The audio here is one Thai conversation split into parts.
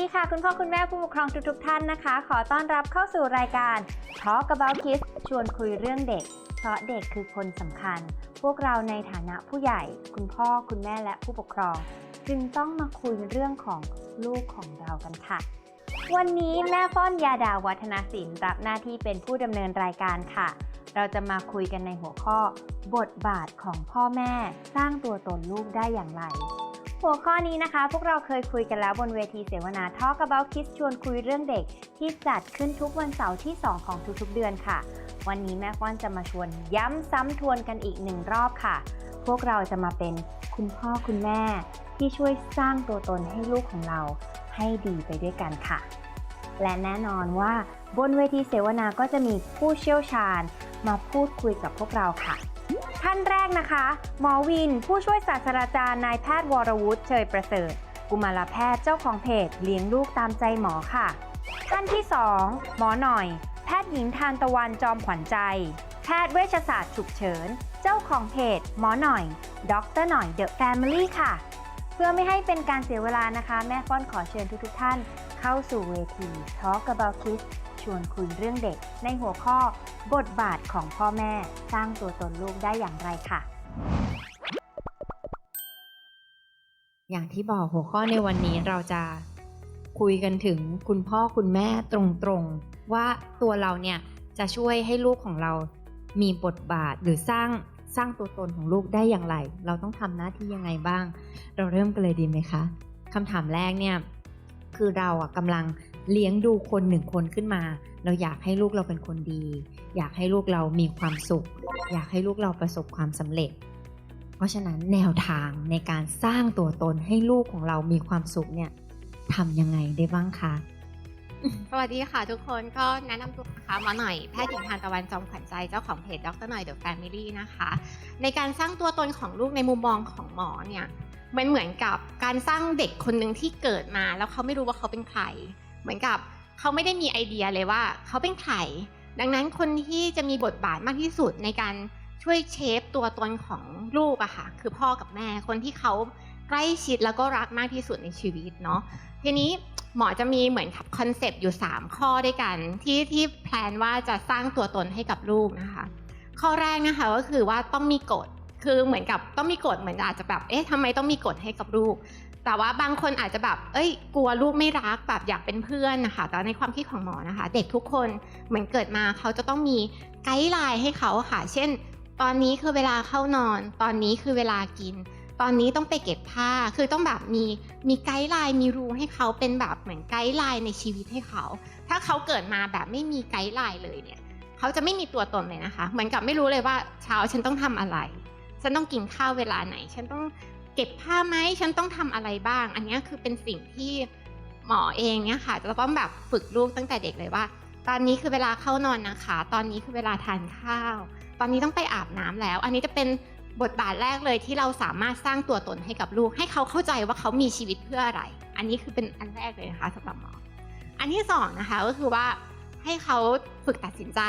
ดีค่ะคุณพ่อคุณแม่ผู้ปกครองทุกๆท่านนะคะ ขอต้อนรับเข้าสู่รายการ Talk About Kids ชวนคุยเรื่องเด็ก เพราะเด็กคือคนสำคัญ พวกเราในฐานะผู้ใหญ่ คุณพ่อคุณแม่และผู้ปกครอง จึงต้องมาคุยเรื่องของลูกของเรากันค่ะ วันนี้แม่ฟ้อนยาดาวัฒนศิลป์รับหน้าที่เป็นผู้ดำเนินรายการค่ะ เราจะมาคุยกันในหัวข้อ บทบาทของพ่อแม่ สร้างตัวตนลูกได้อย่างไร หัวข้อนี้นะคะพวกเราเคยคุยกันแล้วบนเวทีเสวนา Talk About Kids ชวนคุยเรื่องเด็ก ที่จัดขึ้นทุกวันเสาร์ที่ 2 ของทุกๆเดือนค่ะ วันนี้แม่ฟ้อนจะมาชวนย้ำซ้ำทวนกันอีกหนึ่งรอบค่ะ พวกเราจะมาเป็นคุณพ่อคุณแม่ ที่ช่วยสร้างตัวตนให้ลูกของเราให้ดีไปด้วยกันค่ะ และแน่นอนว่าบนเวทีเสวนาก็จะมีผู้เชี่ยวชาญ มาพูดคุยกับพวกเราค่ะ ท่านแรกนะคะ หมอวิน ผู้ช่วยศาสตราจารย์นายแพทย์วรวุฒิเชยประเสริฐ กุมารแพทย์เจ้าของเพจเลี้ยงลูกตามใจหมอค่ะ ท่านที่ 2 หมอหน่อย แพทย์หญิงทานตะวันจอมขวัญใจ แพทย์เวชศาสตร์ฉุกเฉิน เจ้าของเพจ หมอหน่อยด็อกเตอร์หน่อยเดอะแฟมิลี่ค่ะ เพื่อไม่ให้เป็นการเสียเวลานะคะ แม่ฟ้อนขอเชิญทุกๆท่านเข้าสู่เวที Talk About Kids ชวนคุยเรื่องเด็ก ในหัวข้อบทบาทของพ่อแม่สร้างตัวตนลูกได้อย่างไรค่ะ อย่างที่บอกหัวข้อในวันนี้เราจะคุยกันถึงคุณพ่อคุณแม่ตรงๆ ว่าตัวเราเนี่ยจะช่วยให้ลูกของเรามีบทบาทหรือสร้างสร้างตัวตนของลูกได้อย่างไร เราต้องทำหน้าที่ยังไงบ้าง เราเริ่มกันเลยดีไหมคะคำถามแรกเนี่ยคือเราอะกำลัง เลี้ยงดูคนหนึ่งคนขึ้นมา เราอยากให้ลูกเราเป็นคนดี อยากให้ลูกเรามีความสุข อยากให้ลูกเราประสบความสำเร็จ เพราะฉะนั้นแนวทางในการสร้างตัวตนให้ลูกของเรามีความสุขเนี่ยทำยังไงได้บ้างคะสวัสดีค่ะทุกคนก็แนะนำตัวนะคะหมาหน่อยแพทย์หญิงทานตะวันจอมขวัญใจเจ้าของเพจดรหน่อยเดอะแฟมิลี่นะคะ ในการสร้างตัวตนของลูกในมุมมองของหมอเนี่ยมันเหมือนกับการสร้างเด็กคนหนึ่งที่เกิดมา แล้วเขาไม่รู้ว่าเขาเป็นใคร เหมือนกับเขาไม่ได้มีไอเดียเลยว่าเขาเป็นใครดังนั้นคนที่จะมีบทบาทมากที่สุดในการช่วยเชฟตัวตนของลูกอะค่ะคือพ่อกับแม่คนที่เขาใกล้ชิดแล้วก็รักมากที่สุดในชีวิตเนาะทีนี้หมอจะมีเหมือนกับคอนเซปต์อยู่ 3 ข้อด้วยกัน ที่ที่แพลนว่าจะสร้างตัวตนให้กับลูกนะคะ ข้อแรกนะคะก็คือว่าต้องมีกฎคือเหมือนกับต้องมีกฎเหมือนอาจจะแบบเอ๊ะทำไมต้องมีกฎให้กับลูก แต่ว่าบางคนอาจจะแบบ เอ้ย กลัวลูกไม่รักแบบอยากเป็นเพื่อนนะคะ แต่ในความคิดของหมอนะคะ เด็กทุกคนเหมือนเกิดมาเขาจะต้องมีไกด์ไลน์ให้เขาค่ะ เช่น ตอนนี้คือเวลาเข้านอน ตอนนี้คือเวลากิน ตอนนี้ต้องไปเก็บผ้า คือต้องแบบมีมีไกด์ไลน์มีรูให้เขาเป็นแบบเหมือนไกด์ไลน์ในชีวิตให้เขา ถ้าเขาเกิดมาแบบไม่มีไกด์ไลน์เลยเนี่ยเขาจะไม่มีตัวตนเลยนะคะ เหมือนกับไม่รู้เลยว่าเช้าฉันต้องทำอะไรฉันต้องกินข้าวเวลาไหน ฉันต้อง เก็บผ้าไหมฉันต้องทำอะไรบ้าง อันนี้คือเป็นสิ่งที่หมอเองเนี่ยค่ะ จะต้องแบบฝึกลูกตั้งแต่เด็กเลยว่า ตอนนี้คือเวลาเข้านอนนะคะ ตอนนี้คือเวลาทานข้าว ตอนนี้ต้องไปอาบน้ำแล้ว อันนี้จะเป็นบทบาทแรกเลยที่เราสามารถสร้างตัวตนให้กับลูก ให้เขาเข้าใจว่าเขามีชีวิตเพื่ออะไร อันนี้คือเป็นอันแรกเลยนะคะสำหรับหมอ อันที่สองนะคะก็คือว่าให้เขาฝึกตัดสินใจ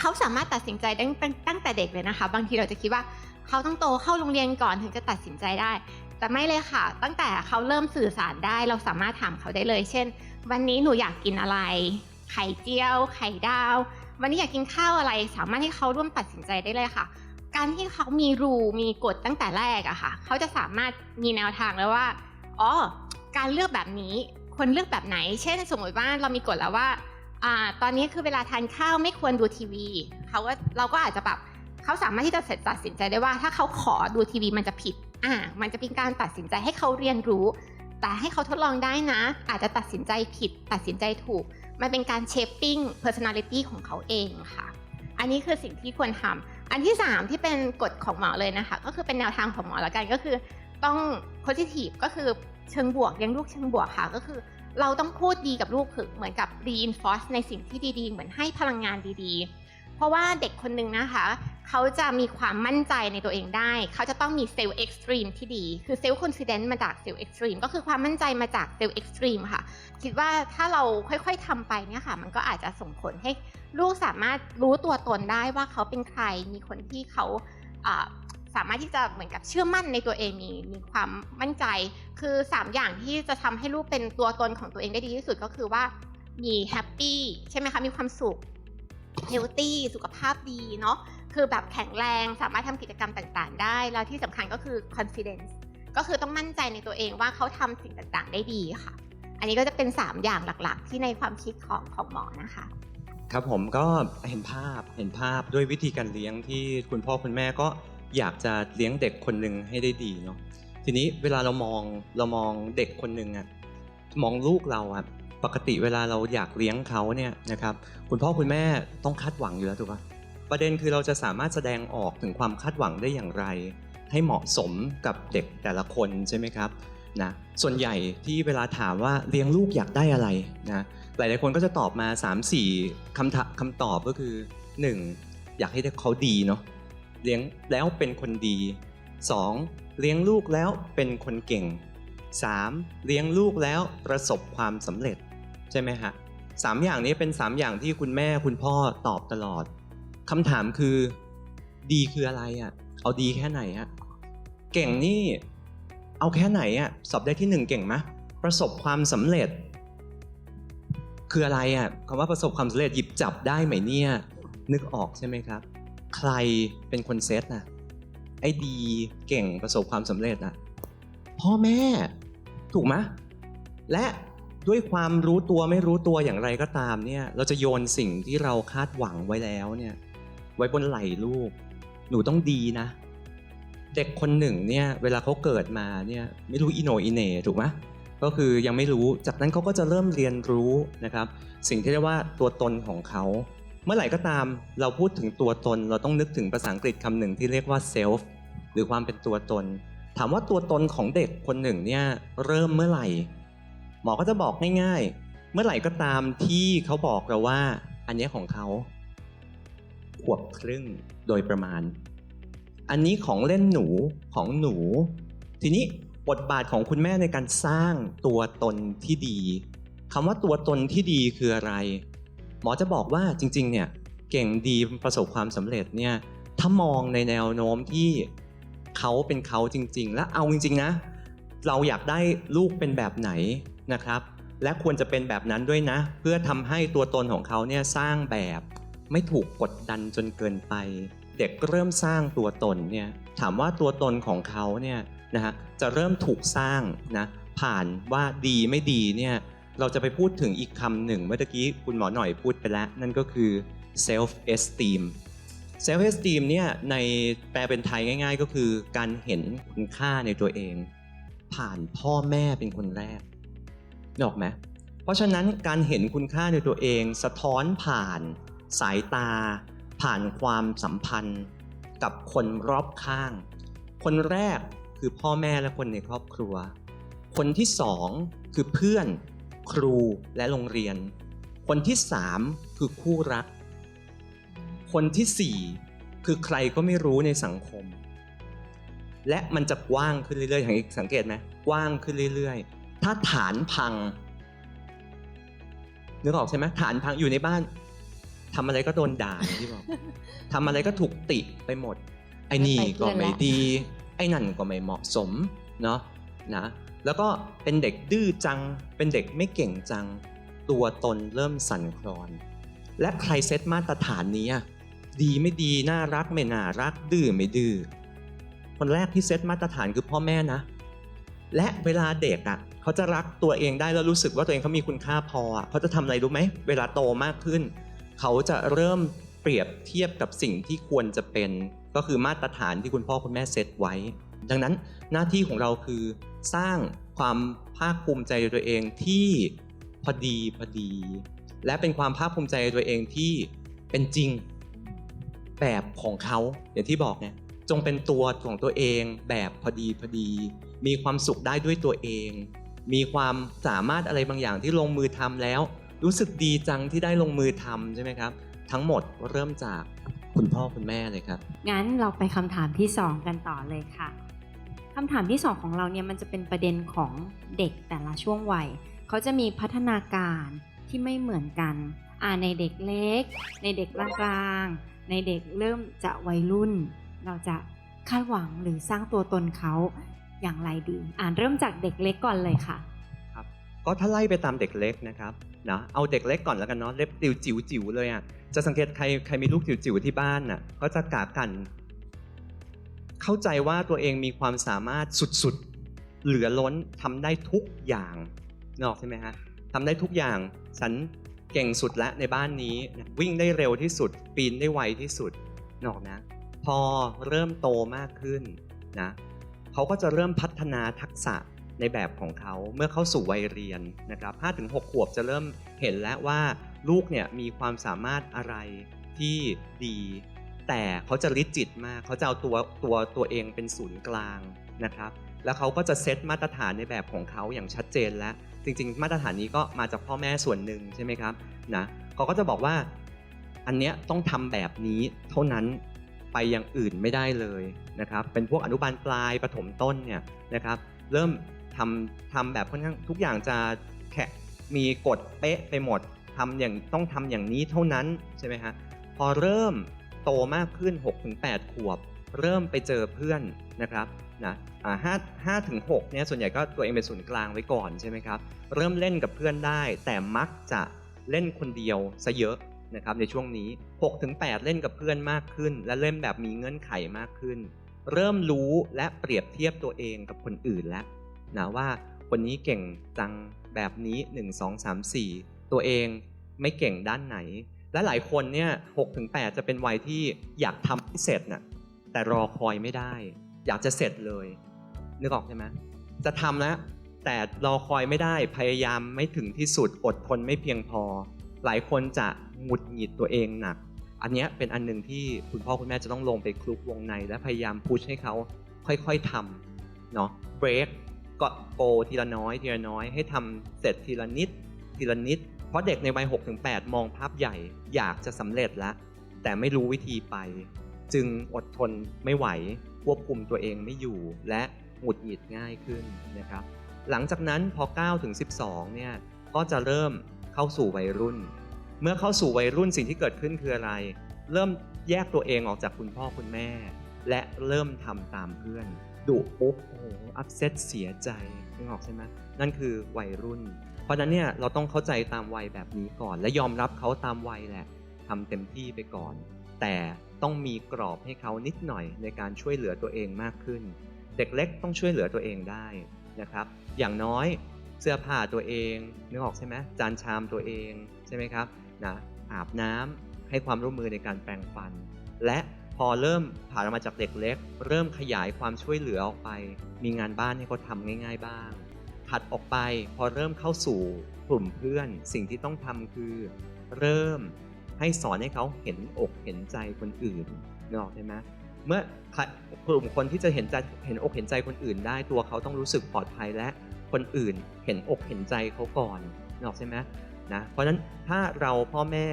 เขาสามารถตัดสินใจตั้งตั้งตั้งแต่เด็กเลยนะคะ บางทีเราจะคิดว่า เขาต้องโตเข้าโรงเรียนก่อนถึงจะตัดสินใจได้ แต่ไม่เลยค่ะ ตั้งแต่เขาเริ่มสื่อสารได้ เราสามารถถามเขาได้เลย เช่น วันนี้หนูอยากกินอะไร ไข่เจียว ไข่ดาว วันนี้อยากกินข้าวอะไร สามารถให้เขาร่วมตัดสินใจได้เลยค่ะ การที่เขามีรูมีกฎตั้งแต่แรกอะค่ะ เขาจะสามารถมีแนวทางแล้วว่า อ๋อ การเลือกแบบนี้ควรเลือกแบบไหน เช่น สมมติว่าเรามีกฎแล้วว่าอ่า ตอนนี้คือเวลาทานข้าวไม่ควรดูทีวี เขาก็เราก็อาจจะแบบ เขาสามารถที่จะตัดสินใจได้ว่า ถ้าเขาขอดูทีวีมันจะผิด อ่า มันจะเป็นการตัดสินใจให้เขาเรียนรู้ แต่ให้เขาทดลองได้นะ อาจจะตัดสินใจผิด ตัดสินใจถูก มันเป็นการเชฟปิ้ง personality ของเขาเองค่ะ อันนี้คือสิ่งที่ควรทำอันที่ 3 ที่เป็นกฎของหมอเลยนะคะ ก็คือเป็นแนวทางของหมอแล้วกันก็คือ ต้อง positive ก็คือเชิงบวกเลี้ยงลูกเชิงบวกค่ะก็คือเราต้องพูดดีกับลูกคือเหมือนกับ reinforce ในสิ่งที่ดีๆ เหมือนให้พลังงานดีๆ เพราะว่าเด็กคนหนึ่งนะคะ เขาจะมีความมั่นใจในตัวเองได้ เขาจะต้องมีเซลล์เอ็กซ์ตรีมที่ดี คือเซลล์คอนฟิเดนซ์มาจากเซลล์เอ็กซ์ตรีมก็คือความมั่นใจมาจากเซลล์เอ็กซ์ตรีมค่ะ คิดว่าถ้าเราค่อยๆทำไปเนี่ยค่ะ มันก็อาจจะส่งผลให้ลูกสามารถรู้ตัวตนได้ว่าเขาเป็นใคร มีคนที่เขาสามารถที่จะเหมือนกับเชื่อมั่นในตัวเองมีมีความมั่นใจ คือ 3 อย่างที่จะทำให้ลูกเป็นตัวตนของตัวเองได้ดีที่สุดก็คือว่ามีแฮปปี้ใช่ไหมคะ มีความสุขเฮลตี้สุขภาพดีเนาะ คือแบบแข็งแรงสามารถทำกิจกรรมต่างๆ ได้ แล้วที่สำคัญก็คือ confidence ก็คือต้องมั่นใจในตัวเองว่าเขาทำสิ่งต่างๆ ได้ดีค่ะ อันนี้ก็จะเป็น 3 อย่างหลักๆ ที่ในความคิดของของหมอนะคะ ครับผมก็เห็นภาพเห็นภาพด้วยวิธีการเลี้ยงที่คุณพ่อคุณแม่ก็อยากจะเลี้ยงเด็กคนหนึ่งให้ได้ดีเนาะทีนี้เวลาเรามองเรามองเด็กคนหนึ่งอะมองลูกเราอะปกติเวลาเราอยากเลี้ยงเขาเนี่ยนะครับคุณพ่อคุณแม่ต้องคาดหวังอยู่แล้วถูกปะ ประเด็นคือเราจะสามารถแสดงออกถึงความคาดหวังได้อย่างไร ให้เหมาะสมกับเด็กแต่ละคนใช่ไหมครับนะส่วนใหญ่ที่เวลาถามว่าเลี้ยงลูกอยากได้อะไรนะหลายๆคนก็จะตอบมา 3-4คำถาคำตอบก็คือ 1. อยากให้เขาดีเนาะเลี้ยงแล้วเป็นคนดี 2. เลี้ยงลูกแล้วเป็นคนเก่ง 3. เลี้ยงลูกแล้วประสบความสำเร็จใช่ไหมฮะสามอย่างนี้เป็น 3 อย่างที่คุณแม่คุณพ่อตอบตลอด คำถามคือ ดีคืออะไรอะ่ะ เอาดีแค่ไหนอะเก่งนี่ เอาแค่ไหนอะ่ะสอบได้ที่หนึ่งเก่งไหมประสบความสำเร็จ คืออะไรอะคำว่าประสบความสำเร็จหยิบจับได้ไหมเนี่ย นึกออกใช่ไหมครับ ใครเป็นคนเซตน่ะไอ้ดีเก่งประสบความสำเร็จน่ะพ่อแม่ถูกไหมและด้วยความรู้ตัวไม่รู้ตัวอย่างไรก็ตามเนี่ย เราจะโยนสิ่งที่เราคาดหวังไว้แล้วเนี่ย ไว้บนไหล่ลูก หนูต้องดีนะ เด็กคนหนึ่งเนี่ยเวลาเขาเกิดมาเนี่ยไม่รู้อีโนอีเน่ถูกไหมก็คือยังไม่รู้จากนั้นเขาก็จะเริ่มเรียนรู้นะครับ สิ่งที่เรียกว่าตัวตนของเขาเมื่อไหร่ก็ตามเราพูดถึงตัวตน เราต้องนึกถึงภาษาอังกฤษคำหนึ่งที่เรียกว่า self หรือความเป็นตัวตน ถามว่าตัวตนของเด็กคนหนึ่งเนี่ยเริ่มเมื่อไหร่ หมอก็จะบอกง่ายๆ เมื่อไหร่ก็ตามที่เขาบอกเราว่า อันเนี้ยของเขา ขวบครึ่งโดยประมาณ อันนี้ของเล่นหนูของหนู ทีนี้บทบาทของคุณแม่ในการสร้างตัวตนที่ดีคำว่าตัวตนที่ดีคืออะไร หมอจะบอกว่าจริง ๆ เนี่ยเก่งดีประสบความสำเร็จเนี่ยถ้ามองในแนวโน้มที่เขาเป็นเขาจริง ๆ และเอาจริง ๆ นะ เราอยากได้ลูกเป็นแบบไหนนะครับ และควรจะเป็นแบบนั้นด้วยนะ เพื่อทำให้ตัวตนของเขาเนี่ยสร้างแบบ ไม่ถูกกดดันจนเกินไป เด็กเริ่มสร้างตัวตนเนี่ยถามว่าตัวตนของเขาเนี่ยนะฮะจะเริ่มถูกสร้างนะผ่านว่าดีไม่ดีเนี่ยเราจะไปพูดถึงอีกคำหนึ่งเมื่อกี้คุณหมอหน่อยพูดไปแล้ว นั่นก็คือ self esteem self esteem เนี่ยในแปลเป็นไทยง่าย ๆ ก็คือการเห็นคุณค่าในตัวเอง ผ่านพ่อแม่เป็นคนแรกนึกออกไหมเพราะฉะนั้นการเห็นคุณค่าในตัวเอง สะท้อนผ่าน สายตา ผ่านความสัมพันธ์กับคนรอบข้าง คนแรกคือพ่อแม่และคนในครอบครัว คนที่สองคือเพื่อน ครูและโรงเรียน คนที่สามคือคู่รัก คนที่สี่คือใครก็ไม่รู้ในสังคม และมันจะกว้างขึ้นเรื่อยๆอย่างสังเกตไหมกว้างขึ้นเรื่อยๆ ถ้าฐานพังนึกออกใช่ไหมฐานพังอยู่ในบ้าน ทำอะไรก็โดนด่าอย่างที่บอกทำอะไรก็ถูกติไปหมด ไอ้นี่ก็ไม่ดี ไอ้นั่นก็ไม่เหมาะสมเนาะนะแล้วก็เป็นเด็กดื้อจัง เป็นเด็กไม่เก่งจัง ตัวตนเริ่มสั่นคลอน และใครเซตมาตรฐานนี้อะดีไม่ดีน่ารักไม่น่ารักดื้อไม่ดื้อคนแรกที่เซตมาตรฐานคือพ่อแม่นะ และเวลาเด็กอะเขาจะรักตัวเองได้แล้วรู้สึกว่าตัวเองเขามีคุณค่าพออะเขาจะทำอะไรรู้ไหมเวลาโตมากขึ้น เขาจะเริ่มเปรียบเทียบกับสิ่งที่ควรจะเป็น ก็คือมาตรฐานที่คุณพ่อคุณแม่เซตไว้ ดังนั้นหน้าที่ของเราคือสร้างความภาคภูมิใจในตัวเองที่พอดีพอดี และเป็นความภาคภูมิใจในตัวเองที่เป็นจริงแบบของเขาอย่างที่บอกไงจงเป็นตัวของตัวเองแบบพอดีพอดี มีความสุขได้ด้วยตัวเอง มีความสามารถอะไรบางอย่างที่ลงมือทำแล้ว รู้สึกดีจังที่ได้ลงมือทำใช่ไหมครับ ทั้งหมดเริ่มจากคุณพ่อคุณแม่เลยครับ งั้นเราไปคำถามที่ 2 กันต่อเลยค่ะคำถามที่ 2 ของเราเนี่ยมันจะเป็นประเด็นของเด็กแต่ละช่วงวัยเขาจะมีพัฒนาการที่ไม่เหมือนกันอ่าในเด็กเล็ก ในเด็กกลางๆในเด็กเริ่มจะวัยรุ่น เราจะคาดหวังหรือสร้างตัวตนเขาอย่างไรดี อ่านเริ่มจากเด็กเล็กก่อนเลยค่ะ ก็ถ้าไล่ไปตามเด็กเล็กนะครับนะเอาเด็กเล็กก่อนแล้วกันเนาะเล็บจิ๋วจิ๋วจิ๋วเลยอะจะสังเกตใครใครมีลูกจิ๋วจิ๋วที่บ้านน่ะก็จะกากัน เข้าใจว่าตัวเองมีความสามารถสุดๆ เหลือล้นทำได้ทุกอย่างนอกใช่ไหมฮะทำได้ทุกอย่างฉันเก่งสุดแล้วในบ้านนี้วิ่งได้เร็วที่สุด ปีนได้ไวที่สุดนอกนะ พอเริ่มโตมากขึ้นนะเขาก็จะเริ่มพัฒนาทักษะ ในแบบของเขาเมื่อเข้าสู่วัยเรียนนะครับ5-6 ขวบจะเริ่มเห็นแล้วว่าลูกเนี่ยมีความสามารถอะไรที่ดี แต่เขาจะริจิตมากเขาจะเอาตัวตัวตัวเองเป็นศูนย์กลางนะครับ แล้วเขาก็จะเซตมาตรฐานในแบบของเขาอย่างชัดเจนแล้ว จริง ๆ มาตรฐานนี้ก็มาจากพ่อแม่ส่วนหนึ่งใช่ไหมครับนะเขาก็จะบอกว่าอันเนี้ยต้องทำแบบนี้เท่านั้นไปอย่างอื่นไม่ได้เลยนะครับ เป็นพวกอนุบาลปลายประถมต้นเนี่ยนะครับ เริ่ม ทำทำแบบค่อนข้างทุกอย่างจะแค่มีกฎเป๊ะไปหมดทำอย่างต้องทำอย่างนี้เท่านั้นใช่ไหมฮะพอเริ่มโตมากขึ้น 6-8 ขวบ เริ่มไปเจอเพื่อนนะครับนะห้าห้าถึงหกเนี่ยส่วนใหญ่ก็ตัวเองเป็นศูนย์กลางไว้ก่อนใช่ไหมครับ เริ่มเล่นกับเพื่อนได้ แต่มักจะเล่นคนเดียวซะเยอะนะครับในช่วงนี้6-8เล่นกับเพื่อนมากขึ้น และเล่นแบบมีเงื่อนไขมากขึ้น เริ่มรู้และเปรียบเทียบตัวเองกับคนอื่นแล้ว นะว่าคนนี้เก่งจังแบบนี้ 1 2 3 4 ตัวเองไม่เก่งด้านไหน และหลายคนเนี่ย6-8จะเป็นวัยที่อยากทำให้เสร็จน่ะแต่รอคอยไม่ได้ อยากจะเสร็จเลยนึกออกใช่ไหมจะทำแล้วแต่รอคอยไม่ได้พยายามไม่ถึงที่สุดอดทนไม่เพียงพอ หลายคนจะหงุดหงิดตัวเองหนัก อันนี้เป็นอันหนึ่งที่คุณพ่อคุณแม่จะต้องลงไปคลุกวงใน และพยายามพุชให้เขาค่อยๆทำเนาะเบรก ก็โกทีละน้อยทีละน้อยให้ทำเสร็จทีละนิดทีละนิด เพราะเด็กในวัย6-8มองภาพใหญ่อยากจะสำเร็จแล้วแต่ไม่รู้วิธีไป จึงอดทนไม่ไหวควบคุมตัวเองไม่อยู่ และหงุดหงิดง่ายขึ้นนะครับ หลังจากนั้นพอ9ถึง12เนี่ยก็จะเริ่มเข้าสู่วัยรุ่น เมื่อเข้าสู่วัยรุ่นสิ่งที่เกิดขึ้นคืออะไร เริ่มแยกตัวเองออกจากคุณพ่อคุณแม่ และเริ่มทำตามเพื่อน ดุปุ๊บโอ้โหอัพเซตเสียใจนึกออกใช่ไหมนั่นคือวัยรุ่น เพราะฉะนั้นเนี่ยเราต้องเข้าใจตามวัยแบบนี้ก่อน และยอมรับเขาตามวัยแหละทำเต็มที่ไปก่อน แต่ต้องมีกรอบให้เขานิดหน่อยในการช่วยเหลือตัวเองมากขึ้น เด็กเล็กต้องช่วยเหลือตัวเองได้นะครับ อย่างน้อยเสื้อผ้าตัวเองนึกออกใช่ไหมจานชามตัวเองใช่ไหมครับนะอาบน้ำให้ความร่วมมือในการแปรงฟัน และ พอเริ่มผ่านมาจากเด็กเล็ก เริ่มขยายความช่วยเหลือออกไป มีงานบ้านให้เขาทำง่าย ๆ บ้าง ถัดออกไปพอเริ่มเข้าสู่กลุ่มเพื่อน สิ่งที่ต้องทำคือ เริ่มให้สอนให้เขาเห็นอกเห็นใจคนอื่นนึกออกใช่ไหมเมื่อกลุ่มคนที่จะเห็นใจเห็นอกเห็นใจคนอื่น ได้ตัวเขาต้องรู้สึกปลอดภัยและคนอื่นเห็นอกเห็นใจเขาก่อนนึกออกใช่ไหม นะเพราะฉะนั้นถ้าเราพ่อแม่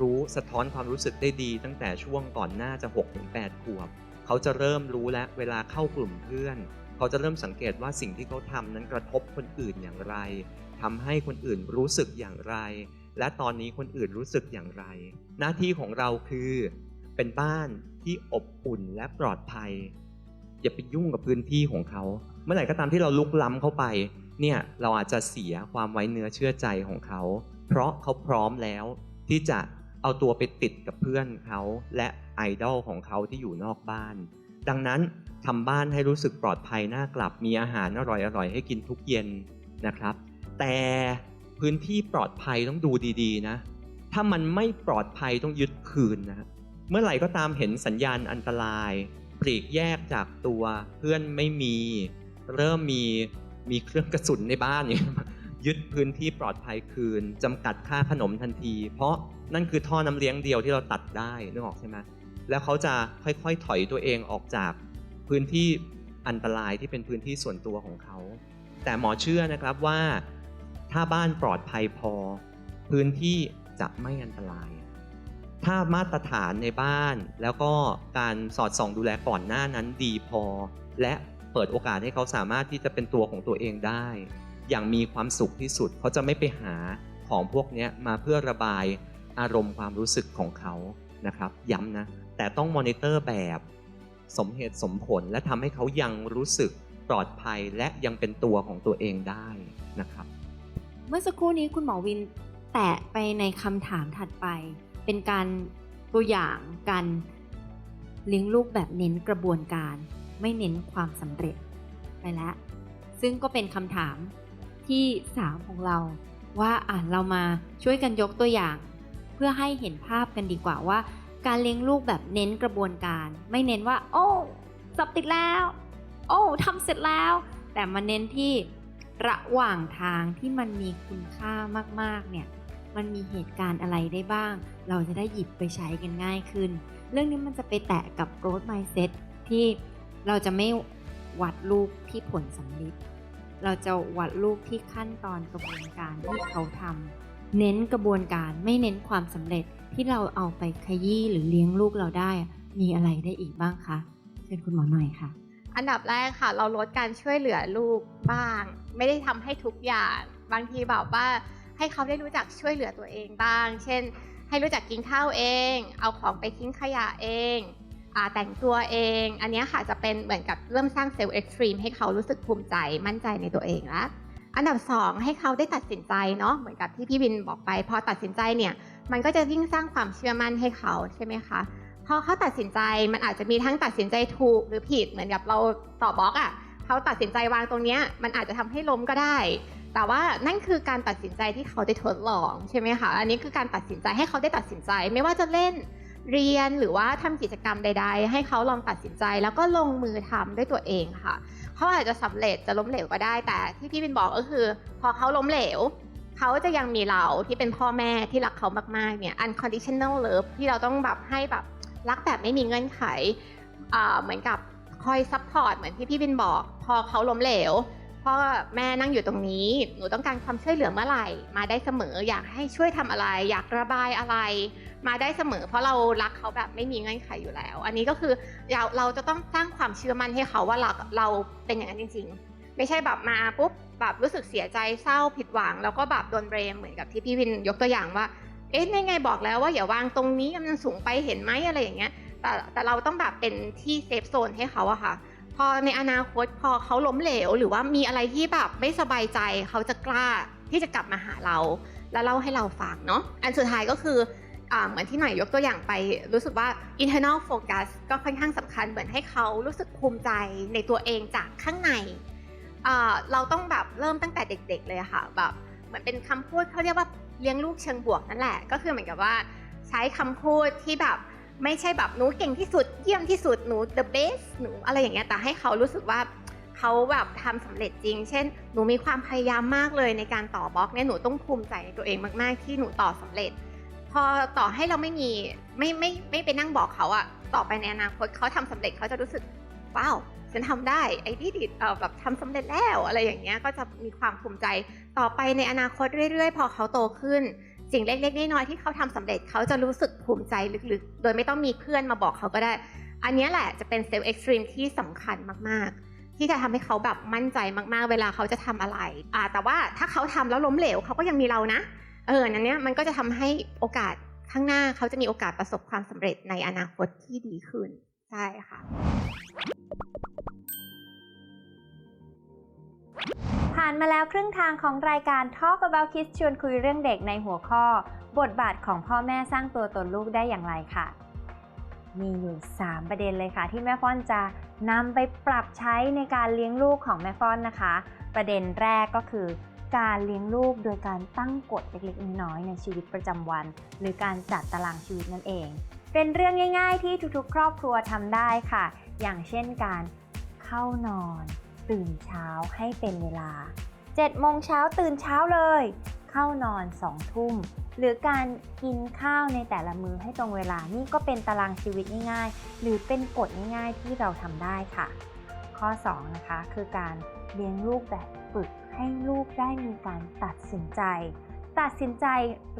รู้สะท้อนความรู้สึกได้ดี ตั้งแต่ช่วงก่อนหน้าจะ6ถึงขวบ เขาจะเริ่มรู้แล้วเวลาเข้ากลุ่มเพื่อน เขาจะเริ่มสังเกตว่าสิ่งที่เขาทำนั้นกระทบคนอื่นอย่างไรทำให้คนอื่นรู้สึกอย่างไร และตอนนี้คนอื่นรู้สึกอย่างไร หน้าที่ของเราคือเป็นบ้านที่อบอุ่นและปลอดภัย อย่าไปยุ่งกับพื้นที่ของเขา เมื่อไหร่ก็ตามที่เราลุกล้ำเข้าไป เนี่ยเราอาจจะเสียความไว้เนื้อเชื่อใจของเขา เพราะเขาพร้อมแล้ว ที่จะเอาตัวไปติดกับเพื่อนเขาและไอดอลของเขาที่อยู่นอกบ้าน ดังนั้นทำบ้านให้รู้สึกปลอดภัยน่ากลับมีอาหารอร่อยๆ ให้กินทุกเย็นนะครับ แต่พื้นที่ปลอดภัยต้องดูดีๆนะ ถ้ามันไม่ปลอดภัยต้องยึดคืนนะเมื่อไหร่ก็ตามเห็นสัญญาณอันตราย ปลีกแยกจากตัวเพื่อนไม่มี เริ่มมีมีเครื่องกระสุนในบ้านเนี่ย ยึดพื้นที่ปลอดภัยคืนจำกัดค่าขนมทันที เพราะนั่นคือท่อน้ำเลี้ยงเดียวที่เราตัดได้นึกออกใช่ไหมแล้วเขาจะค่อยๆ ถอยตัวเองออกจากพื้นที่อันตรายที่เป็นพื้นที่ส่วนตัวของเขา แต่หมอเชื่อนะครับว่า ถ้าบ้านปลอดภัยพอ พื้นที่จะไม่อันตราย ถ้ามาตรฐานในบ้าน แล้วก็การสอดส่องดูแลก่อนหน้านั้นดีพอ และเปิดโอกาสให้เขาสามารถที่จะเป็นตัวของตัวเองได้ อย่างมีความสุขที่สุด เขาจะไม่ไปหาของพวกนี้มาเพื่อระบายอารมณ์ความรู้สึกของเขานะครับ ย้ำนะ แต่ต้องมอนิเตอร์แบบสมเหตุสมผลและทำให้เขายังรู้สึกปลอดภัยและยังเป็นตัวของตัวเองได้นะครับ เมื่อสักครู่นี้คุณหมอวินแตะไปในคำถามถัดไป เป็นการตัวอย่างการเลี้ยงลูกแบบเน้นกระบวนการ ไม่เน้นความสำเร็จไปแล้ว ซึ่งก็เป็นคำถาม ที่สามของเรา ว่าอะเรามาช่วยกันยกตัวอย่าง เพื่อให้เห็นภาพกันดีกว่าว่า การเลี้ยงลูกแบบเน้นกระบวนการ ไม่เน้นว่า โอ้สอบติดแล้ว โอ้ทำเสร็จแล้ว แต่มาเน้นที่ระหว่างทางที่มันมีคุณค่ามากๆเนี่ยมันมีเหตุการณ์อะไรได้บ้าง เราจะได้หยิบไปใช้กันง่ายขึ้น เรื่องนี้มันจะไปแตะกับ growth mindset ที่เราจะไม่วัดลูกที่ผลสำลิด เราจะวัดลูกที่ขั้นตอนกระบวนการที่เขาทำเน้นกระบวนการไม่เน้นความสำเร็จที่เราเอาไปขยี้หรือเลี้ยงลูกเราได้ มีอะไรได้อีกบ้างคะเชิญคุณหมอหน่อยค่ะ อันดับแรกค่ะ เราลดการช่วยเหลือลูกบ้าง ไม่ได้ทำให้ทุกอย่าง บางทีแบบว่าให้เขาได้รู้จักช่วยเหลือตัวเองบ้าง เช่น ให้รู้จักกินข้าวเอง เอาของไปทิ้งขยะเอง แต่งตัวเอง อันนี้ค่ะจะเป็นเหมือนกับเริ่มสร้างเซลล์เอ็กซ์ตรีมให้เขารู้สึกภูมิใจมั่นใจในตัวเองแล้วอันดับสองให้เขาได้ตัดสินใจเนาะเหมือนกับที่พี่บินบอกไป พอตัดสินใจเนี่ยมันก็จะยิ่งสร้างความเชื่อมั่นให้เขาใช่ไหมคะพอเขาตัดสินใจมันอาจจะมีทั้งตัดสินใจถูกหรือผิดเหมือนกับเราต่อบล็อกอะ่ะเขาตัดสินใจวางตรงเนี้ยมันอาจจะทำให้ล้มก็ได้ แต่ว่านั่นคือการตัดสินใจที่เขาได้ทดลองใช่ไหมคะอันนี้คือการตัดสินใจให้เขาได้ตัดสินใจไม่ว่าจะเล่น เรียนหรือว่าทำกิจกรรมใด ๆ ให้เขาลองตัดสินใจ แล้วก็ลงมือทำด้วยตัวเองค่ะเขาอาจจะสำเร็จจะล้มเหลวก็ได้แต่ที่พี่บินบอกก็คือ พอเขาล้มเหลวเขาจะยังมีเราที่เป็นพ่อแม่ที่รักเขามากๆเนี่ย unconditional love ที่เราต้องแบบให้แบบรักแบบไม่มีเงื่อนไขเหมือนกับคอยซัพพอร์ตเหมือนที่พี่บินบอก พอเขาล้มเหลวพ่อแม่นั่งอยู่ตรงนี้ หนูต้องการความช่วยเหลือเมื่อไหร่ มาได้เสมออยากให้ช่วยทำอะไร อยากระบายอะไร มาได้เสมอ เพราะเรารักเขาแบบไม่มีเงื่อนไขอยู่แล้ว อันนี้ก็คือเราเราจะต้องสร้างความเชื่อมั่นให้เขาว่าเราเราเป็นอย่างนั้นจริง ๆ ไม่ใช่แบบมาปุ๊บแบบรู้สึกเสียใจเศร้าผิดหวัง แล้วก็แบบโดนเบรมเหมือนกับที่พี่วินยกตัวอย่างว่า เอ๊ะในไงบอกแล้วว่าอย่าวางตรงนี้มันสูงไปเห็นไหมอะไรอย่างเงี้ยแต่แต่เราต้องแบบเป็นที่เซฟโซนให้เขาอะค่ะพอในอนาคตพอเขาล้มเหลว หรือว่ามีอะไรที่แบบไม่สบายใจเขาจะกล้าที่จะกลับมาหาเรา แล้วเล่าให้เราฟังเนาะอันสุดท้ายก็คือ เหมือนที่หน่อยยกตัวอย่างไป รู้สึกว่า internal focus ก็ค่อนข้างสำคัญเหมือนให้เขารู้สึกภูมิใจในตัวเองจากข้างใน เราต้องแบบเริ่มตั้งแต่เด็ก ๆ เลยค่ะแบบเหมือนเป็นคำพูดเขาเรียกว่าเลี้ยงลูกเชิงบวกนั่นแหละ ก็คือเหมือนกับว่าใช้คำพูดที่แบบไม่ใช่แบบหนูเก่งที่สุดเยี่ยมที่สุดหนู the best หนูอะไรอย่างเงี้ยแต่ให้เขารู้สึกว่าเขาแบบทำสำเร็จจริง เช่น หนูมีความพยายามมากเลยในการต่อบล็อกเนี่ย หนูต้องภูมิใจในตัวเองมาก ๆ ที่หนูต่อสำเร็จ พอต่อให้เราไม่มีไม่ไม่ไม่ไปนั่งบอกเขาอะต่อไปในอนาคตเขาทำสำเร็จเขาจะรู้สึกว้าวฉันทำได้ไอ้ที่ดิเออแบบทำสำเร็จแล้วอะไรอย่างเงี้ยก็จะมีความภูมิใจต่อไปในอนาคตเรื่อยๆ พอเขาโตขึ้น สิ่งเล็กๆน้อยๆที่เขาทำสำเร็จเขาจะรู้สึกภูมิใจลึกๆ โดยไม่ต้องมีเพื่อนมาบอกเขาก็ได้ อันนี้แหละจะเป็นเซลล์เอ็กซ์ตรีมที่สำคัญมากๆ ที่จะทำให้เขาแบบมั่นใจมากๆ เวลาเขาจะทำอะไรอ่าแต่ว่าถ้าเขาทำแล้วล้มเหลวเขาก็ยังมีเรานะ เออนั้นเนี้ยมันก็จะทำให้โอกาสข้างหน้าเขาจะมีโอกาสประสบความสำเร็จในอนาคตที่ดีขึ้นใช่ค่ะ ผ่านมาแล้วครึ่งทางของรายการ Talk About Kids ชวนคุยเรื่องเด็กในหัวข้อ บทบาทของพ่อแม่สร้างตัวตนลูกได้อย่างไรค่ะ มีอยู่ 3 ประเด็นเลยค่ะ ที่แม่ฟ้อนจะนำไปปรับใช้ในการเลี้ยงลูกของแม่ฟ้อนนะคะ ประเด็นแรกก็คือ การเลี้ยงลูกโดยการตั้งกฎเล็กๆน้อยๆในชีวิตประจำวัน หรือการจัดตารางชีวิตนั่นเอง เป็นเรื่องง่าย ๆ ที่ทุกๆ ครอบครัวทำได้ค่ะ อย่างเช่นการเข้านอน ตื่นเช้าให้เป็นเวลา7โมงเช้าตื่นเช้าเลย เข้านอน2ทุ่มหรือการกินข้าวในแต่ละมื้อให้ตรงเวลานี่ก็เป็นตารางชีวิตง่ายๆ หรือเป็นกฎง่ายๆที่เราทำได้ค่ะ ข้อ 2 นะคะ คือการเลี้ยงลูกแบบฝึก ให้ลูกได้มีการตัดสินใจ ตัดสินใจ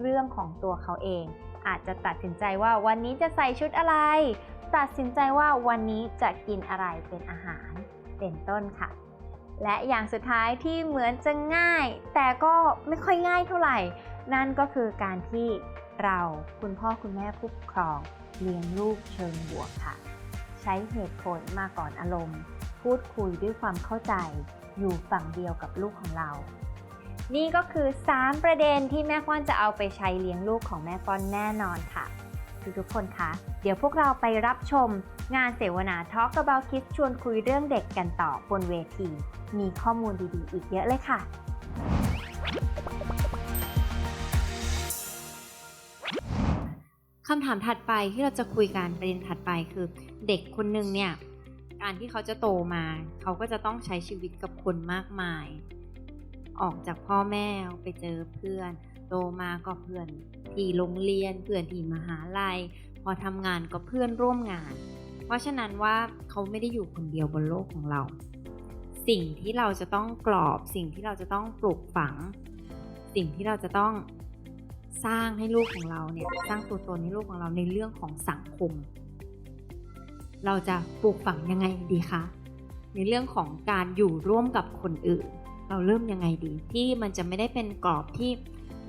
เรื่องของตัวเขาเอง อาจจะตัดสินใจว่าวันนี้จะใส่ชุดอะไร ตัดสินใจว่าวันนี้จะกินอะไรเป็นอาหารเป็นต้นค่ะ และอย่างสุดท้ายที่เหมือนจะง่าย แต่ก็ไม่ค่อยง่ายเท่าไหร่ นั่นก็คือการที่เราคุณพ่อคุณแม่ผู้ปกครองเลี้ยงลูกเชิงบวกค่ะ ใช้เหตุผลมาก่อนอารมณ์ พูดคุยด้วยความเข้าใจ อยู่ฝั่งเดียวกับลูกของเรา นี่ก็คือ 3 ประเด็นที่แม่ฟ้อนจะเอาไปใช้เลี้ยงลูกของแม่ฟ้อนแน่นอนค่ะ ทุกๆคนคะ เดี๋ยวพวกเราไปรับชมงานเสวนา Talk About Kids ชวนคุยเรื่องเด็กกันต่อบนเวที มีข้อมูลดีๆ อีกเยอะเลยค่ะคำถามถัดไปที่เราจะคุยกันประเด็นถัดไปคือ เด็กคนหนึ่งเนี่ย การที่เขาจะโตมา เขาก็จะต้องใช้ชีวิตกับคนมากมาย ออกจากพ่อแม่ไปเจอเพื่อน โตมาก็เพื่อนที่โรงเรียนเพื่อนที่มหาลัย พอทำงานก็เพื่อนร่วมงาน เพราะฉะนั้นว่าเขาไม่ได้อยู่คนเดียวบนโลกของเรา สิ่งที่เราจะต้องกรอบสิ่งที่เราจะต้องปลูกฝัง สิ่งที่เราจะต้องสร้างให้ลูกของเราเนี่ยสร้างตัวตนให้ลูกของเราในเรื่องของสังคม เราจะปลูกฝังยังไงดีคะในเรื่องของการอยู่ร่วมกับคนอื่น เราเริ่มยังไงดี ที่มันจะไม่ได้เป็นกรอบที่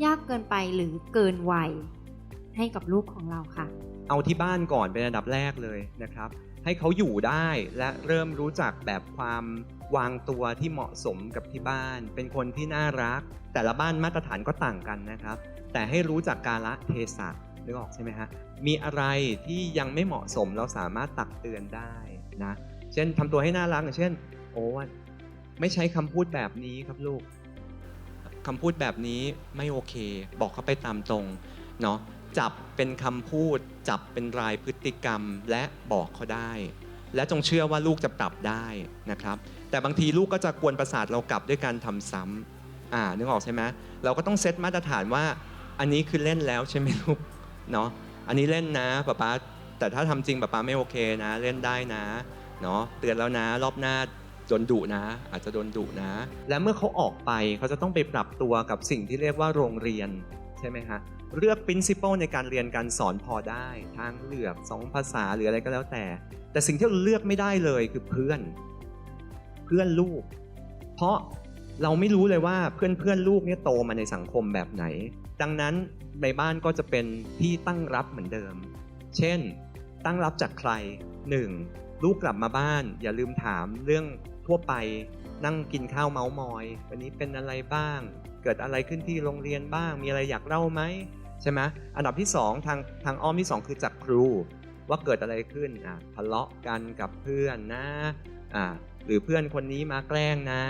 ยากเกินไปหรือเกินวัยให้กับลูกของเราค่ะ เอาที่บ้านก่อนเป็นอันดับแรกเลยนะครับ ให้เขาอยู่ได้และเริ่มรู้จักแบบความวางตัวที่เหมาะสมกับที่บ้าน เป็นคนที่น่ารัก แต่ละบ้านมาตรฐานก็ต่างกันนะครับ แต่ให้รู้จักกาละเทศะ นึกออกใช่ไหมฮะ มีอะไรที่ยังไม่เหมาะสมเราสามารถตักเตือนได้นะ เช่นทำตัวให้น่ารักอย่างเช่น โอ้ไม่ใช้คำพูดแบบนี้ครับลูกคำพูดแบบนี้ไม่โอเค บอกเขาไปตามตรงเนาะจับเป็นคำพูด จับเป็นรายพฤติกรรมและบอกเขาได้ และจงเชื่อว่าลูกจะปรับได้นะครับ แต่บางทีลูกก็จะกวนประสาทเรากลับด้วยการทำซ้ำอ่านึกออกใช่ไหมเราก็ต้องเซตมาตรฐานว่าอันนี้คือเล่นแล้วใช่ไหมลูก เนาะอันนี้เล่นนะป๊าป๊าแต่ถ้าทำจริงป๊าป๊าไม่โอเคนะ เล่นได้นะเนาะเตือนแล้วนะ รอบหน้าโดนดุนะ อาจจะโดนดุนะ และเมื่อเขาออกไปเขาจะต้องไปปรับตัวกับสิ่งที่เรียกว่าโรงเรียนใช่ไหมฮะเลือก principle ในการเรียนการสอนพอได้ทางเลือกสองภาษาหรืออะไรก็แล้วแต่ แต่สิ่งที่เราเลือกไม่ได้เลยคือเพื่อน เพื่อนลูก เพราะเราไม่รู้เลยว่าเพื่อนเพื่อนลูกเนี่ยโตมาในสังคมแบบไหน ดังนั้น ในบ้านก็จะเป็นที่ตั้งรับเหมือนเดิม เช่น ตั้งรับจากใคร 1. ลูกกลับมาบ้าน อย่าลืมถามเรื่องทั่วไป นั่งกินข้าวเมาส์มอย วันนี้เป็นอะไรบ้าง เกิดอะไรขึ้นที่โรงเรียนบ้าง มีอะไรอยากเล่าไหมใช่ไหมอันดับที่ 2 ทางทางอ้อมที่ 2 คือจากครู ว่าเกิดอะไรขึ้นอะทะเลาะกันกับเพื่อนนะอ่าหรือเพื่อนคนนี้มาแกล้งนะ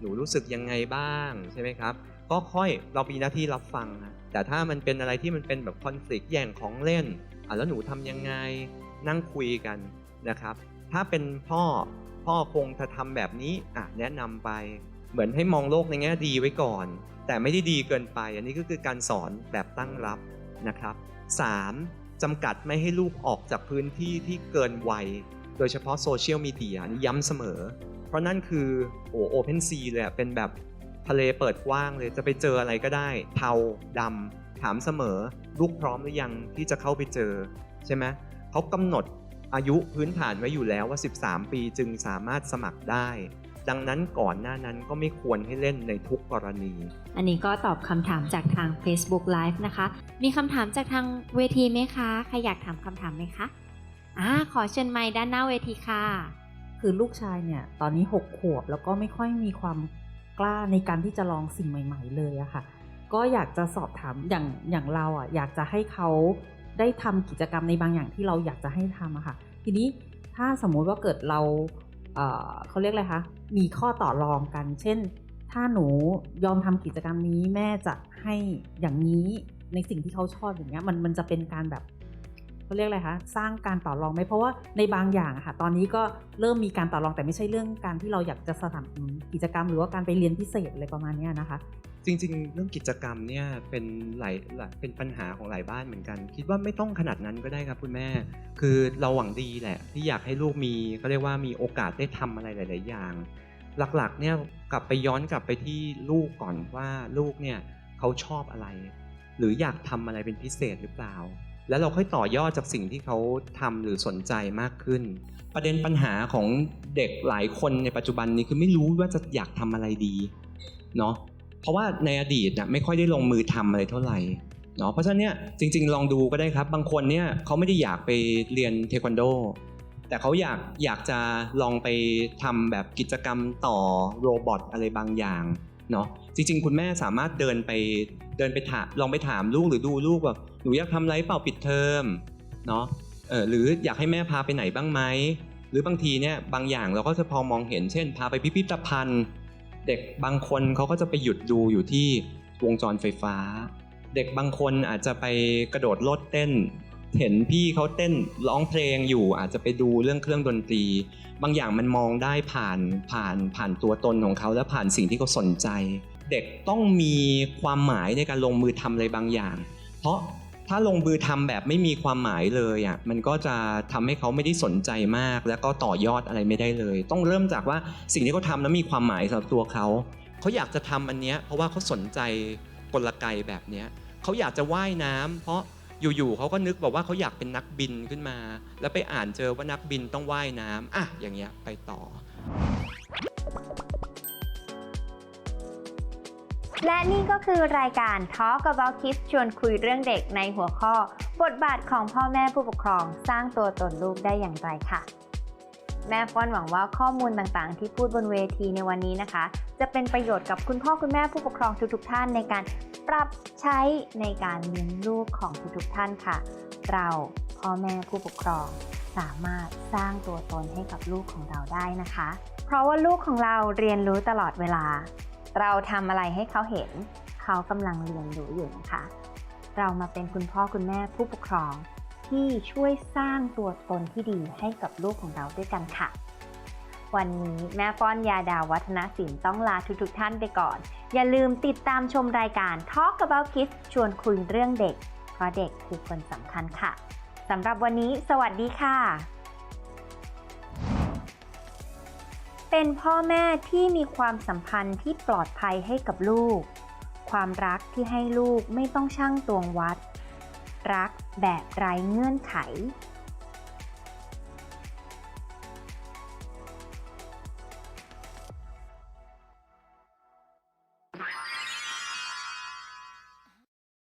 หนูรู้สึกยังไงบ้างใช่ไหมครับ ก็ค่อยเรามีหน้าที่รับฟังนะ แต่ถ้ามันเป็นอะไรที่มันเป็นแบบคอน FLICT แย่งของเล่นอะแล้วหนูทำยังไงนั่งคุยกันนะครับ ถ้าเป็นพ่อพ่อคงจะทำแบบนี้อะแนะนำไป เหมือนให้มองโลกในแง่ดีไว้ก่อน แต่ไม่ได้ดีเกินไป อันนี้ก็คือการสอนแบบตั้งรับนะครับ 3. จำกัดไม่ให้ลูกออกจากพื้นที่ที่เกินวัย โดยเฉพาะโซเชียลมีเดียนี่ย้ำเสมอ เพราะนั่นคือโอ้โอเพนซีเลยอะเป็นแบบ ทะเลเปิดกว้างเลยจะไปเจออะไรก็ได้ เทาดำถามเสมอ ลูกพร้อมหรือยังที่จะเข้าไปเจอ ใช่ไหมเขากำหนดอายุพื้นฐานไว้อยู่แล้วว่า 13 ปีจึงสามารถสมัครได้ ดังนั้นก่อนหน้านั้นก็ไม่ควรให้เล่นในทุกกรณี อันนี้ก็ตอบคำถามจากทาง Facebook Live นะคะ มีคำถามจากทางเวทีไหมคะ ใครอยากถามคำถามไหมคะอ่าขอเชิญไมค์ด้านหน้าเวทีค่ะ คือลูกชายเนี่ย ตอนนี้ 6 ขวบแล้วก็ไม่ค่อยมีความ กล้าในการที่จะลองสิ่งใหม่ ๆ เลยอะค่ะ ก็อยากจะสอบถามอย่างอย่างเราอะอยากจะให้เขาได้ทำกิจกรรมในบางอย่างที่เราอยากจะให้ทำอะค่ะ ทีนี้ถ้าสมมุติว่าเกิดเราเเขาเรียกอะไรคะมีข้อต่อรองกัน เช่น ถ้าหนูยอมทำกิจกรรมนี้แม่จะให้อย่างนี้ในสิ่งที่เขาชอบอย่างเงี้ยมันมันจะเป็นการแบบ เขาเรียกอะไรคะสร้างการต่อรองไหมเพราะว่าในบางอย่างค่ะ ตอนนี้ก็เริ่มมีการต่อรองแต่ไม่ใช่เรื่องการที่เราอยากจะสนับสนุนกิจกรรมหรือว่าการไปเรียนพิเศษอะไรประมาณนี้นะคะ จริง ๆ เรื่องกิจกรรมเนี่ยเป็นหลายเป็นปัญหาของหลายบ้านเหมือนกัน คิดว่าไม่ต้องขนาดนั้นก็ได้ครับคุณแม่ คือเราหวังดีแหละ ที่อยากให้ลูกมีเขาเรียกว่ามีโอกาสได้ทำอะไรหลาย ๆ อย่าง หลักๆเนี่ยกลับไปย้อนกลับไปที่ลูกก่อนว่าลูกเนี่ยเขาชอบอะไร หรืออยากทำอะไรเป็นพิเศษหรือเปล่า แล้วเราค่อยต่อยอดจากสิ่งที่เขาทำหรือสนใจมากขึ้น ประเด็นปัญหาของเด็กหลายคนในปัจจุบันนี้คือไม่รู้ว่าจะอยากทำอะไรดีเนาะเพราะว่าในอดีตน่ะไม่ค่อยได้ลงมือทำอะไรเท่าไหร่เนาะเพราะฉะนั้นเนี่ยจริง ๆ ลองดูก็ได้ครับ บางคนเนี่ยเขาไม่ได้อยากไปเรียนเทควันโด แต่เขาอยากอยากจะลองไปทำแบบกิจกรรมต่อโรบอทอะไรบางอย่าง เนาะจริง ๆ คุณแม่สามารถเดินไปเดินไปถามลองไปถามลูกหรือดูลูกว่าหนูอยากทำอะไรเปล่าปิดเทอมเนาะเออหรืออยากให้แม่พาไปไหนบ้างไหมหรือบางทีเนี่ยบางอย่างเราก็จะพอมองเห็นเช่น พาไปพิพิธภัณฑ์ เด็กบางคนเขาก็จะไปหยุดดูอยู่ที่วงจรไฟฟ้า เด็กบางคนอาจจะไปกระโดดโลดเต้น เห็นพี่เขาเต้นร้องเพลงอยู่อาจจะไปดูเรื่องเครื่องดนตรี บางอย่างมันมองได้ผ่านผ่านผ่านตัวตนของเขาและผ่านสิ่งที่เขาสนใจ เด็กต้องมีความหมายในการลงมือทำอะไรบางอย่าง เพราะถ้าลงมือทำแบบไม่มีความหมายเลยอะมันก็จะทำให้เขาไม่ได้สนใจมาก แล้วก็ต่อยอดอะไรไม่ได้เลย ต้องเริ่มจากว่าสิ่งที่เขาทำแล้วมีความหมายสำหรับตัวเขาเขาอยากจะทำอันเนี้ยเพราะว่าเขาสนใจกลไกแบบเนี้ยเขาอยากจะว่ายน้ำเพราะ อยู่ๆเขาก็นึกบอกว่าเขาอยากเป็นนักบินขึ้นมา แล้วไปอ่านเจอว่านักบินต้องว่ายน้ำอะอย่างเงี้ยไปต่อ และนี่ก็คือรายการ Talk About Kids ชวนคุยเรื่องเด็กในหัวข้อ บทบาทของพ่อแม่ผู้ปกครองสร้างตัวตนลูกได้อย่างไรค่ะ แม่ฟ้อนหวังว่าข้อมูลต่างๆ ที่พูดบนเวทีในวันนี้นะคะ จะเป็นประโยชน์กับคุณพ่อคุณแม่ผู้ปกครองทุกๆ ท่านในการปรับใช้ในการเลี้ยงลูกของทุกๆท่านค่ะ เราพ่อแม่ผู้ปกครองสามารถสร้างตัวตนให้กับลูกของเราได้นะคะ เพราะว่าลูกของเราเรียนรู้ตลอดเวลา เราทำอะไรให้เขาเห็น เขากำลังเรียนรู้อยู่นะคะ เรามาเป็นคุณพ่อคุณแม่ผู้ปกครอง ที่ช่วยสร้างตัวตนที่ดีให้กับลูกของเราด้วยกันค่ะ วันนี้แม่ป้อนยาดาววัฒนศิลป์ต้องลาทุกๆท่านไปก่อน อย่าลืมติดตามชมรายการ Talk About Kids ชวนคุยเรื่องเด็ก เพราะเด็กคือคนสำคัญค่ะสำหรับวันนี้ สวัสดีค่ะ เป็นพ่อแม่ที่มีความสัมพันธ์ที่ปลอดภัยให้กับลูก ความรักที่ให้ลูกไม่ต้องช่างตวงวัด รักแบบไร้เงื่อนไข